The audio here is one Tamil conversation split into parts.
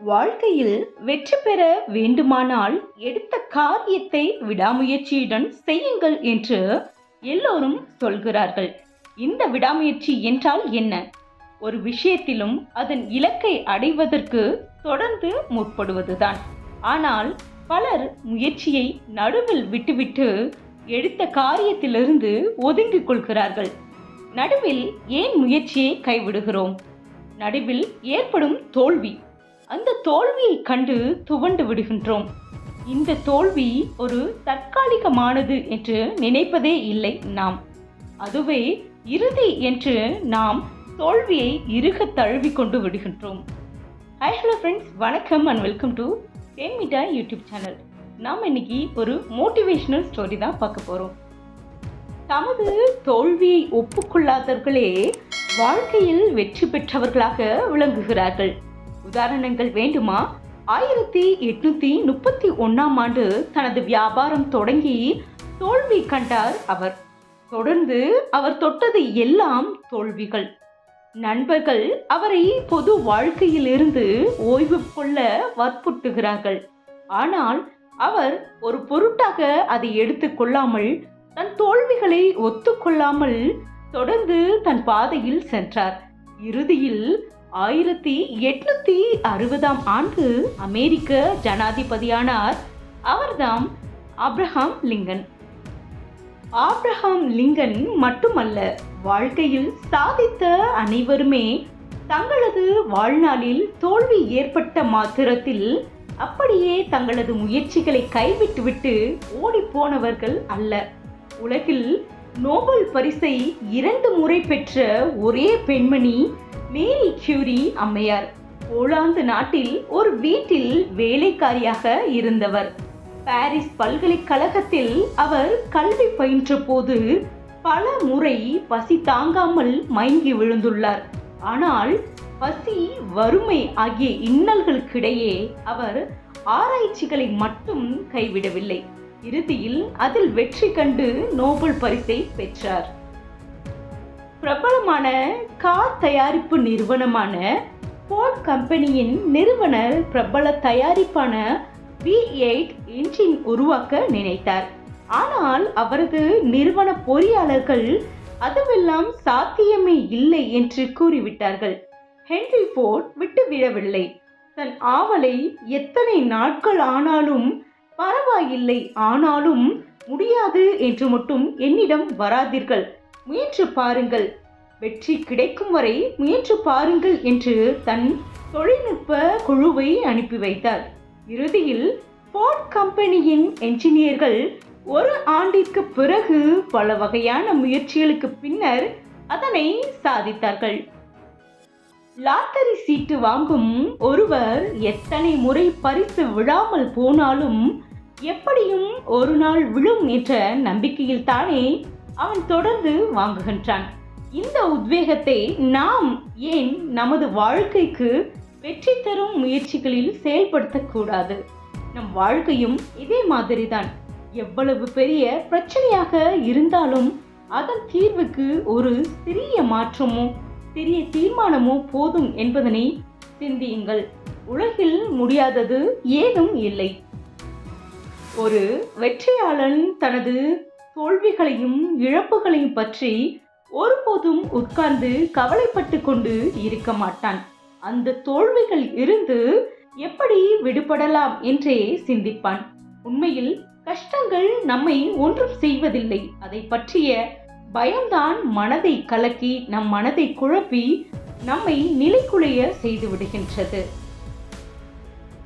வாழ்க்கையில் வெற்றி பெற வேண்டுமானால் எடுத்த காரியத்தை விடாமுயற்சியுடன் செய்யுங்கள் என்று எல்லோரும் சொல்கிறார்கள். இந்த விடாமுயற்சி என்றால் என்ன? ஒரு விஷயத்திலும் அதன் இலக்கை அடைவதற்கு தொடர்ந்து முற்படுவதுதான். ஆனால் பலர் முயற்சியை நடுவில் விட்டுவிட்டு எடுத்த காரியத்திலிருந்து ஒதுங்கிக் கொள்கிறார்கள். நடுவில் ஏன் முயற்சியை கைவிடுகிறோம்? நடுவில் ஏற்படும் தோல்வி. அந்த தோல்வியை கண்டு துவண்டு விடுகின்றோம். இந்த தோல்வி ஒரு தற்காலிகமானது என்று நினைப்பதே இல்லை நாம். அதுவே இறுதி என்று நாம் தோல்வியை இறுக தழுவி கொண்டு விடுகின்றோம். ஹாய் ஹலோ ஃப்ரெண்ட்ஸ் வணக்கம் and welcome to Thenmitta YouTube channel நாம் இன்னைக்கு ஒரு மோட்டிவேஷனல் ஸ்டோரி தான் பார்க்க போகிறோம் தமது தோல்வியை ஒப்புக்கொள்ளாதவர்களே வாழ்க்கையில் வெற்றி பெற்றவர்களாக விளங்குகிறார்கள். உதாரணங்கள் வேண்டுமா? ஆயிரத்தி எட்நூத்தி முப்பத்தி ஒன்னாம் ஆண்டு தனது வியாபாரம் தொடங்கி தோல்வி கண்டார் அவர். தொடர்ந்து அவர் தொட்டது எல்லாம் தோல்விகள். நண்பர்கள் அவரை பொது வாழ்க்கையிலிருந்து ஓய்வு கொள்ள வற்புறுத்துகிறார்கள். ஆனால் அவர் ஒரு பொருட்டாக அதை எடுத்துக்கொள்ளாமல் தன் தோல்விகளை ஒத்துக்கொள்ளாமல் தொடர்ந்து தன் பாதையில் சென்றார். இறுதியில் ஆயிரத்தி எட்நூத்தி அறுபதாம் ஆண்டு அமெரிக்க ஜனாதிபதியானார் அவர்தாம் ஆப்ரஹாம் லிங்கன். ஆப்ரஹாம் லிங்கன் மட்டுமல்ல வாழ்க்கையில் சாதித்த அனைவருமே தங்களது வாழ்நாளில் தோல்வி ஏற்பட்ட மாத்திரத்தில் அப்படியே தங்களது முயற்சிகளை கைவிட்டுவிட்டு ஓடிப்போனவர்கள் அல்ல. உலகில் நோபல் பரிசை இரண்டு முறை பெற்ற ஒரே பெண்மணி மேரி கியூரி அம்மையார். போலாந்து நாட்டில் ஒரு வீட்டில் வேலைக்காரியாக இருந்தவர். பாரிஸ் பல்கலைக்கழகத்தில் அவர் கல்வி பயின்ற போது பல முறை பசி தாங்காமல் மயங்கி விழுந்துள்ளார். ஆனால் பசி வறுமை ஆகிய இன்னல்களுக்கிடையே அவர் ஆராய்ச்சிகளை மட்டும் கைவிடவில்லை. இறுதியில் அதில் வெற்றி கண்டு நோபல் பரிசை பெற்றார். பிரபலமான கார் தயாரிப்பு நிறுவனமான ஃபோர்ட் கம்பெனியின் நிறுவனர் பிரபல தயாரிப்பான வி எயிட் இன்ஜின் உருவாக்க நினைத்தார். ஆனால் அவரது நிறுவன பொறியாளர்கள் அதுவெல்லாம் சாத்தியமே இல்லை என்று கூறிவிட்டார்கள். ஹென்ரி ஃபோர்ட் விட்டு விடவில்லை தன் ஆவலை எத்தனை நாட்கள் ஆனாலும் பரவாயில்லை ஆனாலும் முடியாது என்று மட்டும் என்னிடம் வராதீர்கள். முயன்று பாருங்கள். வெற்றி கிடைக்கும் வரை முயன்று பாருங்கள் என்று தன் தொழில்நுட்ப குழுவை அனுப்பி வைத்தார். இறுதியில் போர்ட் கம்பெனியின் என்ஜினியர்கள் ஒரு ஆண்டிற்கு பிறகு பல வகையான முயற்சிகளுக்கு பின்னர் அதனை சாதித்தார்கள். லாட்டரி சீட்டு வாங்கும் ஒருவர் எத்தனை முறை பரிசு விழாமல் போனாலும் எப்படியும் ஒரு நாள் விழும் என்ற நம்பிக்கையில் தானே அவன் தொடர்ந்து வாங்குகின்றான். இந்த உத்வேகத்தை நாம் ஏன் நமது வாழ்க்கைக்கு வெற்றி தரும் முயற்சிகளில் செயல்படுத்தக்கூடாது? நம் வாழ்க்கையும் இதே மாதிரிதான். எவ்வளவு பெரிய பிரச்சனையாக இருந்தாலும் அதன் தீர்வுக்கு ஒரு சிறிய மாற்றமோ சிறிய தீர்மானமோ போதும் என்பதனை சிந்தியுங்கள். உலகில் முடியாதது ஏதும் இல்லை. ஒரு வெற்றியாளன் தனது தோல்விகளையும் இழப்புகளையும் பற்றி ஒருபோதும் உட்கார்ந்து கவலைப்பட்டு கொண்டு இருக்க மாட்டான். அந்த தோல்விகள் இருந்து எப்படி விடுபடலாம் என்றே சிந்திப்பான். உண்மையில் கஷ்டங்கள் நம்மை ஒன்றும் செய்வதில்லை. அதை பற்றிய பயம்தான் மனதை கலக்கி நம் மனதை குழப்பி நம்மை நிலைக்குலைய செய்து விடுகின்றது.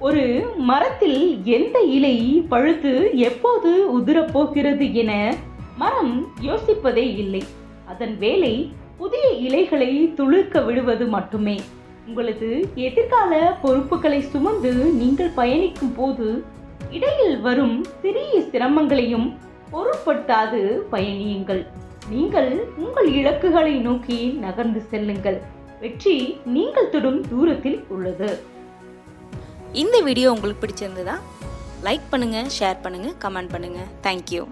ஒரு மரத்தில் எந்த இலை பழுத்து எப்போது உதிரப்போகிறது என மரம் யோசிப்பதே இல்லை. அதன் வேலை புதிய இலைகளை துளிர்க்க விடுவது மட்டுமே. உங்களது எதிர்கால பொறுப்புகளை சுமந்து நீங்கள் பயணிக்கும் போது இடையில் வரும் சிறிய சிரமங்களையும் பொருட்படுத்தாது பயணியுங்கள். நீங்கள் உங்கள் இலக்குகளை நோக்கி நகர்ந்து செல்லுங்கள். வெற்றி நீங்கள் தொடும் தூரத்தில் உள்ளது. இந்த வீடியோ உங்களுக்கு பிடிச்சிருந்ததா? லைக் பண்ணுங்கள் ஷேர் பண்ணுங்கள் கமெண்ட் பண்ணுங்கள் தேங்க்யூ